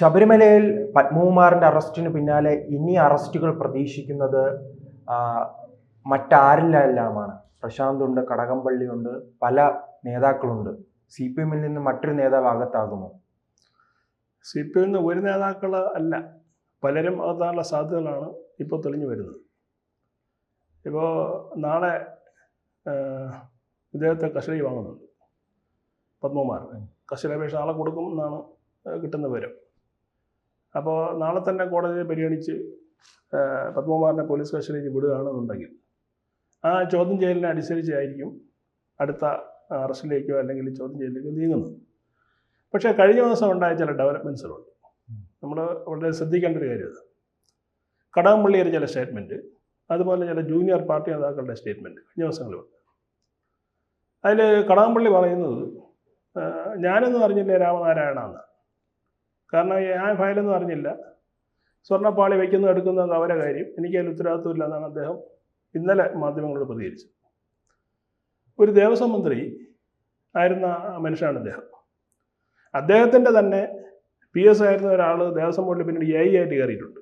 ശബരിമലയിൽ പത്മകുമാറിന്റെ അറസ്റ്റിന് പിന്നാലെ ഇനി അറസ്റ്റുകൾ പ്രതീക്ഷിക്കുന്നത് മറ്റാരിലെല്ലാമാണ് പ്രശാന്ത് ഉണ്ട് കടകംപള്ളിയുണ്ട് പല നേതാക്കളുണ്ട്. സി പി എമ്മിൽ നിന്ന് മറ്റൊരു നേതാവ് അകത്താകുമോ? സി പി എമ്മിൽ നിന്ന് ഒരു നേതാക്കൾ അല്ല. പലരും അകത്താനുള്ള സാധ്യതകളാണ് ഇപ്പോൾ തെളിഞ്ഞു വരുന്നത്. ഇപ്പോൾ നാളെ ഇദ്ദേഹത്തെ കസ്റ്റഡി വാങ്ങുന്നുണ്ട്. പത്മകുമാർ. കസ്റ്റഡി അപേക്ഷ നാളെ കൊടുക്കും എന്നാണ് കിട്ടുന്ന വിവരം. അപ്പോൾ നാളെ തന്നെ കോടതിയെ പരിഗണിച്ച് പത്മകുമാറിനെ പോലീസ് കസ്റ്റഡിയിൽ വിടുകയാണെന്നുണ്ടെങ്കിൽ ആ ചോദ്യം ചെയ്യലിനെ അനുസരിച്ചായിരിക്കും അടുത്ത അറസ്റ്റിലേക്കോ അല്ലെങ്കിൽ ചോദ്യം ചെയ്യലിലേക്കോ നീങ്ങുന്നത്. പക്ഷേ കഴിഞ്ഞ ദിവസം ഉണ്ടായ ചില ഡെവലപ്മെന്റ്സുകളുണ്ട് നമ്മൾ വളരെ ശ്രദ്ധിക്കേണ്ട ഒരു കാര്യം അത് കടകംപള്ളിയുടെ ചില സ്റ്റേറ്റ്മെന്റ് അതുപോലെ ചില ജൂനിയർ പാർട്ടി നേതാക്കളുടെ സ്റ്റേറ്റ്മെന്റ് കഴിഞ്ഞ ദിവസങ്ങളുണ്ട് അതിൽ കടകംപള്ളി പറയുന്നത് ഞാനെന്ന് അറിഞ്ഞില്ല രാമനാരായണ എന്ന്? കാരണം ഞാൻ ഫയലൊന്നും അറിഞ്ഞില്ല. സ്വർണപ്പാളി വയ്ക്കുന്ന എടുക്കുന്നത് അവരെ കാര്യം. എനിക്ക് അതിൽ ഉത്തരവാദിത്വമില്ല എന്നാണ് അദ്ദേഹം ഇന്നലെ മാധ്യമങ്ങളോട് പ്രതികരിച്ചത്. ഒരു ദേവസ്വം മന്ത്രി ആയിരുന്ന മനുഷ്യനാണ് അദ്ദേഹം. അദ്ദേഹത്തിന്റെ തന്നെ പി എസ് ആയിരുന്ന ഒരാൾ ദേവസ്വം ബോർഡിൽ പിന്നീട് എ ഐ ആയിട്ട് കയറിയിട്ടുണ്ട്.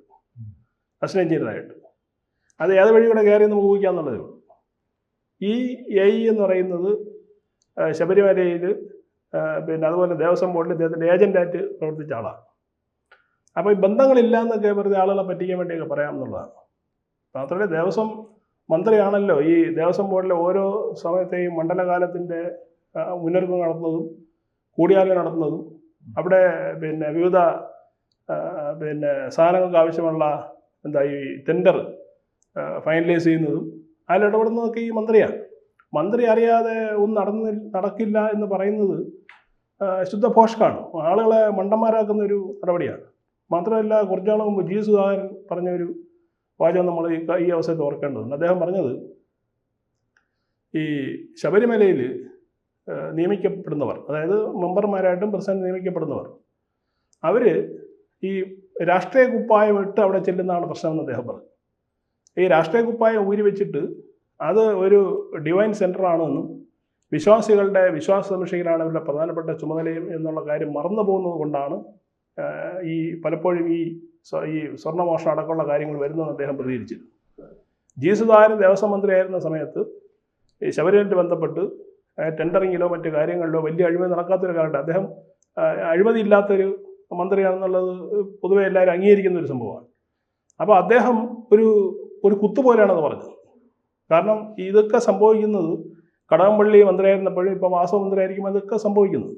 അസിസ്റ്റന്റ് എഞ്ചിനീയറായിട്ട്. അത് ഏത് വഴി കൂടെ കയറി നമുക്ക് ഊഹിക്കാന്നുള്ളതേ ഉള്ളൂ. ഈ എ എന്ന് പറയുന്നത് ശബരിമലയിൽ പിന്നെ അതുപോലെ ദേവസ്വം ബോർഡിൽ ഇദ്ദേഹത്തിന്റെ ഏജന്റായിട്ട് പ്രവർത്തിച്ച ആളാണ് അപ്പോൾ ഈ ബന്ധങ്ങളില്ല എന്നൊക്കെ വെറുതെ ആളുകളെ പറ്റിക്കാൻ വേണ്ടിയൊക്കെ പറയാമെന്നുള്ളതാണ്. മാത്രമല്ല ദേവസ്വം മന്ത്രിയാണല്ലോ ഈ ദേവസ്വം ബോർഡിലെ ഓരോ സമയത്തെയും മണ്ഡലകാലത്തിന്റെ മുന്നൊരുക്കം നടത്തുന്നതും കൂടിയാലോചന നടത്തുന്നതും അവിടെ പിന്നെ വിവിധ പിന്നെ സാധനങ്ങൾക്ക് ആവശ്യമുള്ള എന്താ ഈ ടെൻഡർ ഫൈനലൈസ് ചെയ്യുന്നതും അതിൽ ഇടപെടുന്നതൊക്കെ ഈ മന്ത്രിയാണ് മന്ത്രി അറിയാതെ ഒന്നും നടന്നി നടക്കില്ല എന്ന് പറയുന്നത് ശുദ്ധ പോഷകാണ്. ആളുകളെ മണ്ടന്മാരാക്കുന്ന ഒരു നടപടിയാണ്. മാത്രമല്ല കുറച്ചാൾ മുമ്പ് ജി സുധാകരൻ പറഞ്ഞ ഒരു വാചകം നമ്മൾ ഈ അവസരത്തിൽ ഓർക്കേണ്ടതുണ്ട്. അദ്ദേഹം പറഞ്ഞത് ഈ ശബരിമലയിൽ നിയമിക്കപ്പെടുന്നവർ അതായത് മെമ്പർമാരായിട്ടും പ്രസിഡന്റ് നിയമിക്കപ്പെടുന്നവർ അവർ ഈ രാഷ്ട്രീയ കുപ്പായം ഇട്ട് അവിടെ ചെല്ലുന്നതാണ് പ്രശ്നമെന്ന് അദ്ദേഹം പറഞ്ഞു. ഈ രാഷ്ട്രീയ കുപ്പായം ഊരി വെച്ചിട്ട് അത് ഒരു ഡിവൈൻ സെന്ററാണെന്നും വിശ്വാസികളുടെ വിശ്വാസ സംരക്ഷിക്കലാണ് അവരുടെ പ്രധാനപ്പെട്ട ചുമതലയും എന്നുള്ള കാര്യം മറന്നു പോകുന്നത് കൊണ്ടാണ് ഈ പലപ്പോഴും ഈ ഈ സ്വർണമോഷണം അടക്കമുള്ള കാര്യങ്ങൾ വരുന്നതെന്ന് അദ്ദേഹം പ്രതികരിച്ചത് ജി സുധാകരൻ ദേവസ്വം മന്ത്രിയായിരുന്ന സമയത്ത് ഈ ശബരിമലയിട്ട് ബന്ധപ്പെട്ട് ടെൻഡറിങ്ങിലോ മറ്റു കാര്യങ്ങളിലോ വലിയ അഴിമതി നടക്കാത്തൊരു കാലത്ത് അദ്ദേഹം അഴിമതി ഇല്ലാത്തൊരു മന്ത്രിയാണെന്നുള്ളത് പൊതുവെ എല്ലാവരും അംഗീകരിക്കുന്ന ഒരു സംഭവമാണ്. അപ്പോൾ അദ്ദേഹം ഒരു ഒരു കുത്തുപോലെയാണത് പറഞ്ഞത്. കാരണം ഇതൊക്കെ സംഭവിക്കുന്നത് കടകംപള്ളി മന്ത്രിയായിരുന്നപ്പോഴും ഇപ്പോൾ വാസവ മന്ത്രിയായിരിക്കും അതൊക്കെ സംഭവിക്കുന്നത്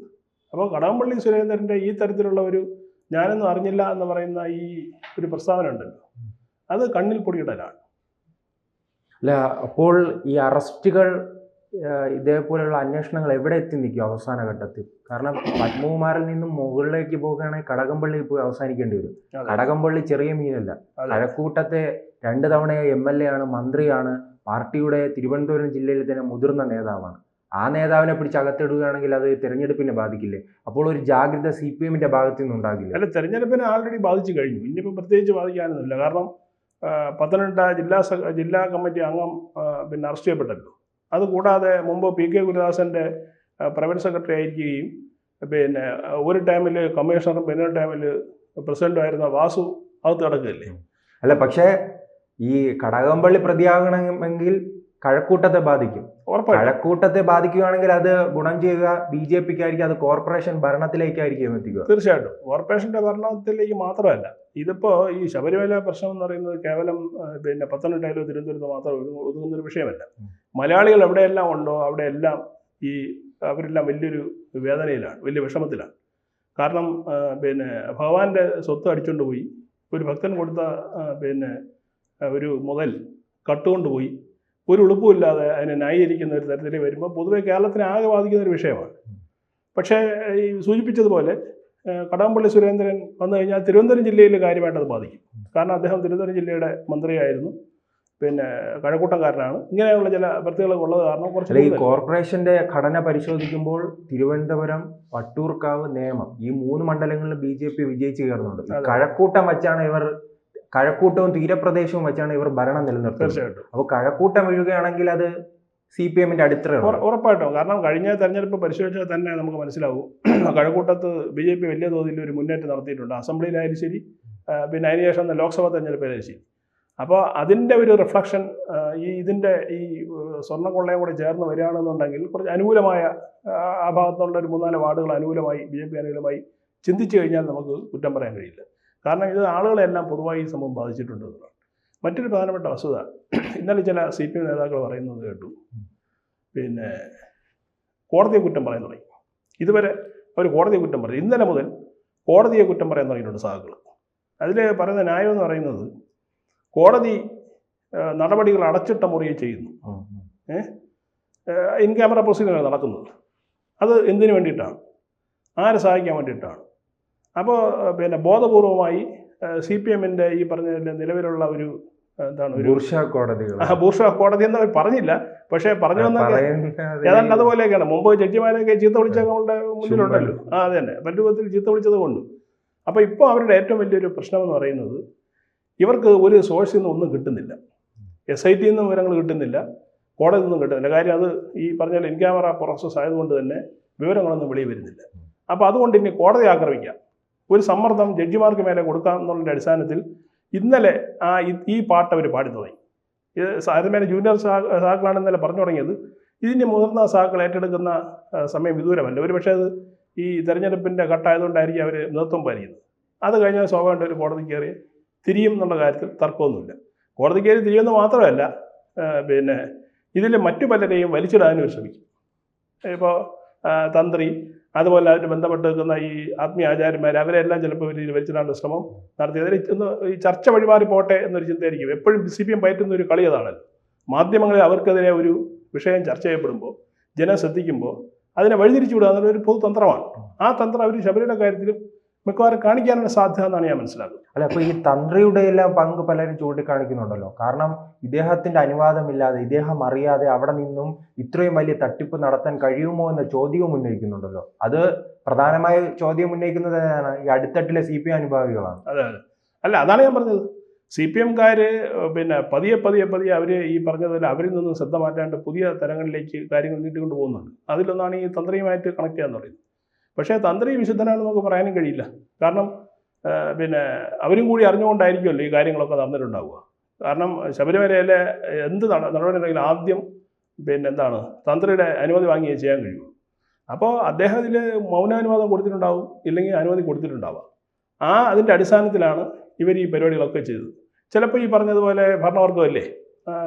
അപ്പോൾ കടകംപള്ളി സുരേന്ദ്രന്റെ ഈ തരത്തിലുള്ള ഒരു ഞാനൊന്നും അറിഞ്ഞില്ല എന്ന് പറയുന്ന ഈ ഒരു പ്രസ്താവന ഉണ്ടല്ലോ. അത് കണ്ണിൽ പൊടിയിടലാണ്. അല്ല അപ്പോൾ ഈ അറസ്റ്റുകൾ ഇതേപോലെയുള്ള അന്വേഷണങ്ങൾ എവിടെ എത്തി നിൽക്കും അവസാന ഘട്ടത്തിൽ? കാരണം പത്മകുമാറിൽ നിന്നും മുകളിലേക്ക് പോകുകയാണെങ്കിൽ കടകംപള്ളി പോയി അവസാനിക്കേണ്ടി വരും. കടകംപള്ളി ചെറിയ മീനല്ല. കഴക്കൂട്ടത്തെ രണ്ട് തവണ എം എൽ എ ആണ് മന്ത്രിയാണ്. പാർട്ടിയുടെ തിരുവനന്തപുരം ജില്ലയിലെ തന്നെ മുതിർന്ന നേതാവാണ്. ആ നേതാവിനെ പിടിച്ച് അകത്തിടുകയാണെങ്കിൽ അത് തെരഞ്ഞെടുപ്പിനെ ബാധിക്കില്ലേ? അപ്പോൾ ഒരു ജാഗ്രത സി പി എമ്മിന്റെ ഭാഗത്തു നിന്നുണ്ടാകില്ല? അല്ല തെരഞ്ഞെടുപ്പിനെ ആൾറെഡി ബാധിച്ചു കഴിഞ്ഞു. ഇനിയിപ്പോൾ പ്രത്യേകിച്ച് ബാധിക്കാനൊന്നുമില്ല. കാരണം പത്തനംതിട്ട ജില്ലാ ജില്ലാ കമ്മിറ്റി അംഗം പിന്നെ അറസ്റ്റ് ചെയ്യപ്പെട്ടല്ലോ. അതുകൂടാതെ മുമ്പ് പി കെ ഗുരുദാസന്റെ പ്രൈവറ്റ് സെക്രട്ടറി ആയിരിക്കുകയും പിന്നെ ഒരു ടൈമിൽ കമ്മീഷണറും പിന്നെ ടൈമിൽ പ്രസിഡന്റുമായിരുന്ന വാസു അകത്ത് കിടക്കുകയല്ലേ അല്ല പക്ഷേ ഈ കടകംപള്ളി പ്രതിയാകണമെങ്കിൽ കഴക്കൂട്ടത്തെ ബാധിക്കും. കഴക്കൂട്ടത്തെ ബാധിക്കുകയാണെങ്കിൽ അത് ഗുണം ചെയ്യുക ബി ജെ പിക്കായിരിക്കും അത് കോർപ്പറേഷൻ ഭരണത്തിലേക്കായിരിക്കും എത്തിക്കുക. തീർച്ചയായിട്ടും. കോർപ്പറേഷന്റെ ഭരണത്തിലേക്ക് മാത്രമല്ല ഇതിപ്പോ ഈ ശബരിമല പ്രശ്നം എന്ന് പറയുന്നത് കേവലം പിന്നെ പത്തനംതിട്ടയിലോ തിരുവനന്തപുരത്തോ മാത്രം ഒതുങ്ങുന്ന ഒതുങ്ങുന്നൊരു വിഷയമല്ല. മലയാളികൾ എവിടെയെല്ലാം ഉണ്ടോ അവിടെ എല്ലാം ഈ അവരെല്ലാം വലിയൊരു വേദനയിലാണ് വലിയ വിഷമത്തിലാണ്. കാരണം പിന്നെ ഭഗവാന്റെ സ്വത്ത് അടിച്ചുകൊണ്ട് പോയി ഒരു ഭക്തൻ കൊടുത്ത പിന്നെ ഒരു മുതൽ കട്ടുകൊണ്ട് പോയി ഒരു ഉളുപ്പുമില്ലാതെ അതിനെ ന്യായീകരിക്കുന്ന ഒരു തരത്തിൽ വരുമ്പോൾ പൊതുവെ കേരളത്തിനെ ആകെ ബാധിക്കുന്ന ഒരു വിഷയമാണ്. പക്ഷേ ഈ സൂചിപ്പിച്ചതുപോലെ കടാമ്പള്ളി കടകംപള്ളി സുരേന്ദ്രൻ വന്നു കഴിഞ്ഞാൽ തിരുവനന്തപുരം ജില്ലയിൽ കാര്യമായിട്ട് അത് ബാധിക്കും. കാരണം അദ്ദേഹം തിരുവനന്തപുരം ജില്ലയുടെ മന്ത്രിയായിരുന്നു. പിന്നെ കഴക്കൂട്ടക്കാരനാണ്. ഇങ്ങനെയുള്ള ചില പ്രത്യേകതകൾ ഉള്ളത് കാരണം കുറച്ച് ഈ. കോർപ്പറേഷന്റെ ഘടന പരിശോധിക്കുമ്പോൾ തിരുവനന്തപുരം വട്ടൂർക്കാവ് നേമം ഈ മൂന്ന് മണ്ഡലങ്ങളിൽ ബി ജെ പി വിജയിച്ചു കയറുന്നുണ്ട്. കഴക്കൂട്ടം വച്ചാണ് ഇവർ കഴക്കൂട്ടവും തീരപ്രദേശവും വെച്ചാണ് ഇവർ ഭരണം നിലനിർത്തുന്നത്. തീർച്ചയായിട്ടും. അപ്പോൾ കഴക്കൂട്ടം വീഴുകയാണെങ്കിൽ അത് സി പി എമ്മിന്റെ അടിത്തറ ഉറപ്പായിട്ടും. കാരണം കഴിഞ്ഞ തെരഞ്ഞെടുപ്പ് പരിശോധിച്ചാൽ തന്നെ നമുക്ക് മനസ്സിലാവും. കഴക്കൂട്ടത്ത് ബി ജെ പി വലിയ തോതിൽ ഒരു മുന്നേറ്റം നടത്തിയിട്ടുണ്ട്. അസംബ്ലിയിലായാലും ശരി പിന്നെ അതിനുശേഷം ലോക്സഭാ തെരഞ്ഞെടുപ്പിലായാലും ശരി. അപ്പോൾ അതിന്റെ ഒരു റിഫ്ലക്ഷൻ ഈ ഇതിന്റെ ഈ സ്വർണ സ്വർണക്കൊള്ളയും കൂടെ ചേർന്ന് വരികയാണെന്നുണ്ടെങ്കിൽ കുറച്ച് അനുകൂലമായ ആ ഭാഗത്തുള്ള ഒരു മൂന്നാൽ വാർഡുകൾ അനുകൂലമായി ബി ജെ പി അനുകൂലമായി ചിന്തിച്ചു കഴിഞ്ഞാൽ നമുക്ക് കുറ്റം പറയാൻ കഴിയില്ല. കാരണം ഇത് ആളുകളെല്ലാം പൊതുവായി ഈ സംഭവം ബാധിച്ചിട്ടുണ്ട് എന്നുള്ളതാണ്. മറ്റൊരു പ്രധാനപ്പെട്ട വസ്തുത ഇന്നലെ ചില സി പി എം നേതാക്കൾ പറയുന്നത് കേട്ടു. പിന്നെ കോടതിയെ കുറ്റം പറയാൻ തുടങ്ങി. ഇതുവരെ അവർ കോടതിയെ കുറ്റം പറഞ്ഞു ഇന്നലെ മുതൽ കോടതിയെ കുറ്റം പറയാൻ തുടങ്ങിയിട്ടുണ്ട് സാധുക്കൾ അതിൽ പറയുന്ന ന്യായം എന്ന് പറയുന്നത് കോടതി നടപടികൾ അടച്ചിട്ട മുറിയെ ചെയ്യുന്നു. ഇൻ ക്യാമറ പ്രൊസീജിയറാണ് നടക്കുന്നത് അത് എന്തിനു വേണ്ടിയിട്ടാണ്? ആരെ സഹായിക്കാൻ വേണ്ടിയിട്ടാണ്? അപ്പോൾ പിന്നെ ബോധപൂർവമായി സി പി എമ്മിന്റെ ഈ പറഞ്ഞ നിലവിലുള്ള ഒരു എന്താണ് ബുർഷ കോടതികൾ. ആ, ബൂർഷ കോടതി എന്ന് അവർ പറഞ്ഞില്ല. പക്ഷേ പറഞ്ഞു വന്നൊക്കെ ഏതാണ്ട് അതുപോലെയൊക്കെയാണ്. മുമ്പ് ജഡ്ജിമാരെയൊക്കെ ചീത്ത വിളിച്ചൊക്കെ നമ്മളുടെ മുന്നിലുണ്ടല്ലോ ആ അതെ തന്നെ. മറ്റു രൂപത്തിൽ ചീത്ത വിളിച്ചത് കൊണ്ട്. അപ്പോൾ ഇപ്പോൾ അവരുടെ ഏറ്റവും വലിയൊരു പ്രശ്നമെന്ന് പറയുന്നത് ഇവർക്ക് ഒരു സോഴ്സിൽ നിന്ന് ഒന്നും കിട്ടുന്നില്ല. എസ് ഐ ടിയിൽ നിന്നും വിവരങ്ങൾ കിട്ടുന്നില്ല. കോടതിയിൽ നിന്നും കിട്ടുന്നില്ല. കാര്യം അത് ഈ പറഞ്ഞാൽ ഇൻ ക്യാമറ പ്രോസസ് ആയതുകൊണ്ട് തന്നെ വിവരങ്ങളൊന്നും വെളിയിൽ വരുന്നില്ല. അപ്പോൾ അതുകൊണ്ട് ഇനി കോടതി ആക്രമിക്കാം. ഒരു സമ്മർദ്ദം ജഡ്ജിമാർക്ക് മേലെ കൊടുക്കാം എന്നുള്ളതിന്റെ അടിസ്ഥാനത്തിൽ ഇന്നലെ ആ ഈ- പാട്ട് അവർ പാടി തുടങ്ങി. ഇത് സാധാരണ ജൂനിയർ സാഹക്കളാണ് ഇന്നലെ പറഞ്ഞു തുടങ്ങിയത്. ഇതിന്റെ മുതിർന്ന സാഹക്കൾ ഏറ്റെടുക്കുന്ന സമയം വിദൂരമല്ല. ഒരു പക്ഷേ അത് ഈ തെരഞ്ഞെടുപ്പിന്റെ ഘട്ടമായതുകൊണ്ടായിരിക്കും അവർ നേതൃത്വം പാലിക്കുന്നത് അത് കഴിഞ്ഞാൽ സ്വാഭാവികമായിട്ട് ഒരു കോടതി കയറി തിരിയും എന്നുള്ള കാര്യത്തിൽ തർക്കമൊന്നുമില്ല. കോടതി കയറി തിരിയുമെന്ന് മാത്രമല്ല പിന്നെ ഇതിൽ മറ്റു പലരെയും വലിച്ചിടാനും ശ്രമിക്കും. ഇപ്പോൾ തന്ത്രി അതുപോലെ അതിന് ബന്ധപ്പെട്ട് നിൽക്കുന്ന ഈ ആത്മീയ ആചാര്യന്മാർ അവരെല്ലാം ചിലപ്പോൾ ഇവർ വലിച്ചിടാനുള്ള ശ്രമം നടത്തി. അതിൽ ഒന്ന് ഈ ചർച്ച വഴിമാറി പോട്ടെ എന്നൊരു ചിന്തയായിരിക്കും. എപ്പോഴും സി പി എം പയറ്റുന്ന ഒരു കളി അതാണല്ലോ മാധ്യമങ്ങളിൽ അവർക്കെതിരെ ഒരു വിഷയം ചർച്ച ചെയ്യപ്പെടുമ്പോൾ ജനം ശ്രദ്ധിക്കുമ്പോൾ അതിനെ വഴിതിരിച്ചു വിടുക എന്നുള്ള ഒരു പൊതുതന്ത്രമാണ്. ആ തന്ത്രം അവർ ശബരിയുടെ കാര്യത്തിലും മിക്കവാറും കാണിക്കാനുള്ള സാധ്യത എന്നാണ് ഞാൻ മനസ്സിലാക്കുന്നത്. അല്ല അപ്പൊ ഈ തന്ത്രിയുടെ എല്ലാം പങ്ക് പലരും ചൂണ്ടിക്കാണിക്കുന്നുണ്ടല്ലോ. കാരണം ഇദ്ദേഹത്തിന്റെ അനുവാദമില്ലാതെ ഇദ്ദേഹം അറിയാതെ അവിടെ നിന്നും ഇത്രയും വലിയ തട്ടിപ്പ് നടത്താൻ കഴിയുമോ എന്ന ചോദ്യവും ഉന്നയിക്കുന്നുണ്ടല്ലോ. അത് പ്രധാനമായ ചോദ്യം ഉന്നയിക്കുന്നത് തന്നെയാണ് ഈ അടിത്തട്ടിലെ സി പി അനുഭാവികളാണ്. അതെ അതെ. അല്ല അതാണ് ഞാൻ പറഞ്ഞത്. സി പി എംകാർ പിന്നെ പതിയെ പതിയെ പതിയെ അവർ ഈ പറഞ്ഞതുപോലെ അവരിൽ നിന്ന് ശ്രദ്ധ മാറ്റാണ്ട് പുതിയ തരങ്ങളിലേക്ക് കാര്യങ്ങൾ നീട്ടിക്കൊണ്ട് പോകുന്നുണ്ട്. അതിലൊന്നാണ് ഈ തന്ത്രിയുമായിട്ട് കണക്ട് ചെയ്യാന്ന് പറയുന്നത്. പക്ഷേ തന്ത്രി വിശുദ്ധനാണെന്ന് നമുക്ക് പറയാനും കഴിയില്ല. കാരണം പിന്നെ അവരും കൂടി അറിഞ്ഞുകൊണ്ടായിരിക്കുമല്ലോ ഈ കാര്യങ്ങളൊക്കെ നടന്നിട്ടുണ്ടാവുക. കാരണം ശബരിമലയിലെ എന്ത് നട- നടപടി ആദ്യം പിന്നെ എന്താണ് തന്ത്രിയുടെ അനുമതി വാങ്ങിയേ ചെയ്യാൻ കഴിയൂ അപ്പോൾ അദ്ദേഹം ഇതിൽ മൗനാനുവാദം കൊടുത്തിട്ടുണ്ടാവും ഇല്ലെങ്കിൽ അനുമതി കൊടുത്തിട്ടുണ്ടാവാം. ആ അതിന്റെ അടിസ്ഥാനത്തിലാണ് ഇവർ ഈ പരിപാടികളൊക്കെ ചെയ്തത്. ചിലപ്പോൾ ഈ പറഞ്ഞതുപോലെ ഭരണവർഗമല്ലേ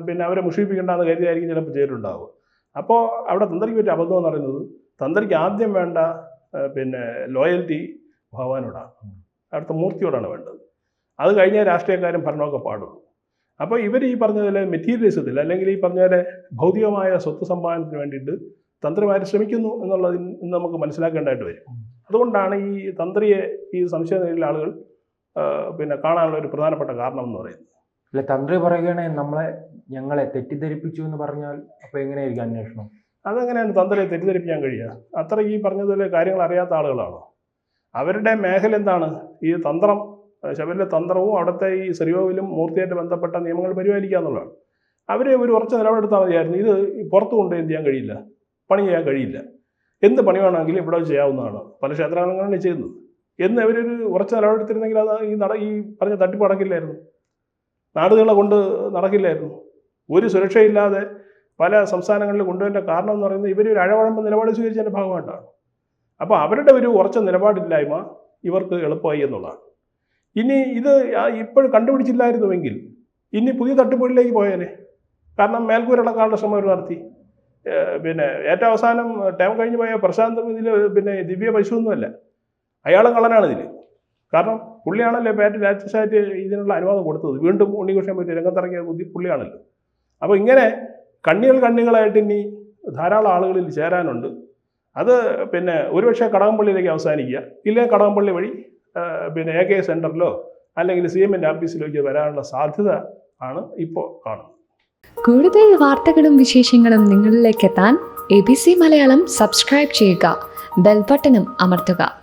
പിന്നെ അവരെ മുഷിപ്പിക്കേണ്ടെന്ന് കരുതിയായിരിക്കും ചിലപ്പോൾ ചെയ്തിട്ടുണ്ടാവുക. അപ്പോൾ അവിടെ തന്ത്രിക്ക് പറ്റിയ അബദ്ധം എന്ന് പറയുന്നത് തന്ത്രിക്ക് ആദ്യം വേണ്ട പിന്നെ ലോയൽറ്റി ഭഗവാനോടാണ്. അടുത്ത മൂർത്തിയോടാണ് വേണ്ടത്. അത് കഴിഞ്ഞാൽ രാഷ്ട്രീയക്കാരും ഭരണമൊക്കെ പാടുള്ളൂ. അപ്പോൾ ഇവർ ഈ പറഞ്ഞതിലെ മെറ്റീരിയലിസത്തിൽ അല്ലെങ്കിൽ ഈ പറഞ്ഞതിലെ ഭൗതികമായ സ്വത്ത് സമ്പാദനത്തിന് വേണ്ടിയിട്ട് തന്ത്രിമാർ ശ്രമിക്കുന്നു എന്നുള്ളത് ഇന്ന് നമുക്ക് മനസ്സിലാക്കേണ്ടതായിട്ട് വരും. അതുകൊണ്ടാണ് ഈ തന്ത്രിയെ ഈ സംശയ നിലയിലെ ആളുകൾ പിന്നെ കാണാനുള്ള ഒരു പ്രധാനപ്പെട്ട കാരണം എന്ന് പറയുന്നത്. അല്ല തന്ത്രി പറയുകയാണെങ്കിൽ നമ്മളെ ഞങ്ങളെ തെറ്റിദ്ധരിപ്പിച്ചു എന്ന് പറഞ്ഞാൽ അപ്പോൾ എങ്ങനെയായിരിക്കും അന്വേഷണം? അതെങ്ങനെയാണ് തന്ത്രയെ തെറ്റിദ്ധരിപ്പിക്കാൻ കഴിയുക? അത്ര ഈ പറഞ്ഞതുപോലെ കാര്യങ്ങൾ അറിയാത്ത ആളുകളാണോ? അവരുടെ മേഖല എന്താണ്? ഈ തന്ത്രം ശബരിലെ തന്ത്രവും അവിടുത്തെ ഈ ശ്രീകോവിലും മൂർത്തിയായിട്ട് ബന്ധപ്പെട്ട നിയമങ്ങൾ പരിപാലിക്കുക എന്നുള്ളതാണ്. അവരെ ഒരു ഉറച്ച നിലപാടെടുത്താൽ മതിയായിരുന്നു. ഇത് പുറത്തു കൊണ്ട് എന്ത് ചെയ്യാൻ കഴിയില്ല? പണി ചെയ്യാൻ കഴിയില്ല. എന്ത് പണി വേണമെങ്കിലും ഇവിടെ ചെയ്യാവുന്നതാണ്. പല ക്ഷേത്രങ്ങളാണ് ചെയ്യുന്നത്. എന്ന് അവരൊരു ഉറച്ച നിലപാടെടുത്തിരുന്നെങ്കിൽ അത് ഈ നട ഈ പറഞ്ഞ തട്ടിപ്പ് നടക്കില്ലായിരുന്നു. നാടുകളെ കൊണ്ട് നടക്കില്ലായിരുന്നു. ഒരു സുരക്ഷയില്ലാതെ പല സംസ്ഥാനങ്ങളിൽ കൊണ്ടുവരേണ്ട കാരണം എന്ന് പറയുന്നത് ഇവർ ഒരു അഴവഴമ്പ് നിലപാട് സ്വീകരിച്ചതിന്റെ ഭാഗമായിട്ടാണ്. അപ്പോൾ അവരുടെ ഒരു ഉറച്ച നിലപാടില്ലായ്മ ഇവർക്ക് എളുപ്പമായി എന്നുള്ളതാണ്. ഇനി ഇത് ഇപ്പോൾ കണ്ടുപിടിച്ചില്ലായിരുന്നുവെങ്കിൽ ഇനി പുതിയ തട്ടിപ്പുകളിലേക്ക് പോയേനെ. കാരണം മേൽക്കൂരടക്കാനുള്ള ശ്രമം അവർ നടത്തി. പിന്നെ ഏറ്റവും അവസാനം ടൈം കഴിഞ്ഞ് പോയ പ്രശാന്തും ഇതിൽ പിന്നെ ദിവ്യ പശുവൊന്നുമല്ല. അയാൾ കള്ളനാണ് ഇതിൽ കാരണം പുള്ളിയാണല്ലോ പാറ്റ് ലാറ്റസ്റ്റായിട്ട് ഇതിനുള്ള അനുവാദം കൊടുത്തത്. വീണ്ടും ഉണ്ണികൃഷ്ണൻ പറ്റി രംഗത്തിറങ്ങിയ പുള്ളിയാണല്ലോ. അപ്പോൾ ഇങ്ങനെ കണ്ണികൾ കണ്ണികളായിട്ട് ഇനി ധാരാളം ആളുകളിൽ ചേരാനുണ്ട്. അത് പിന്നെ ഒരുപക്ഷെ കടകംപള്ളിയിലേക്ക് അവസാനിക്കുക. ഇല്ലെങ്കിൽ കടകംപള്ളി വഴി പിന്നെ എ കെ സെന്ററിലോ അല്ലെങ്കിൽ സി എമ്മിന്റെ ഓഫീസിലേക്ക് വരാനുള്ള സാധ്യത ആണ് ഇപ്പോൾ കാണുന്നത്. കൂടുതൽ വാർത്തകളും വിശേഷങ്ങളും നിങ്ങളിലേക്ക് എത്താൻ A B C Malayalam subscribe ചെയ്യുക. ബെൽബട്ടനും അമർത്തുക.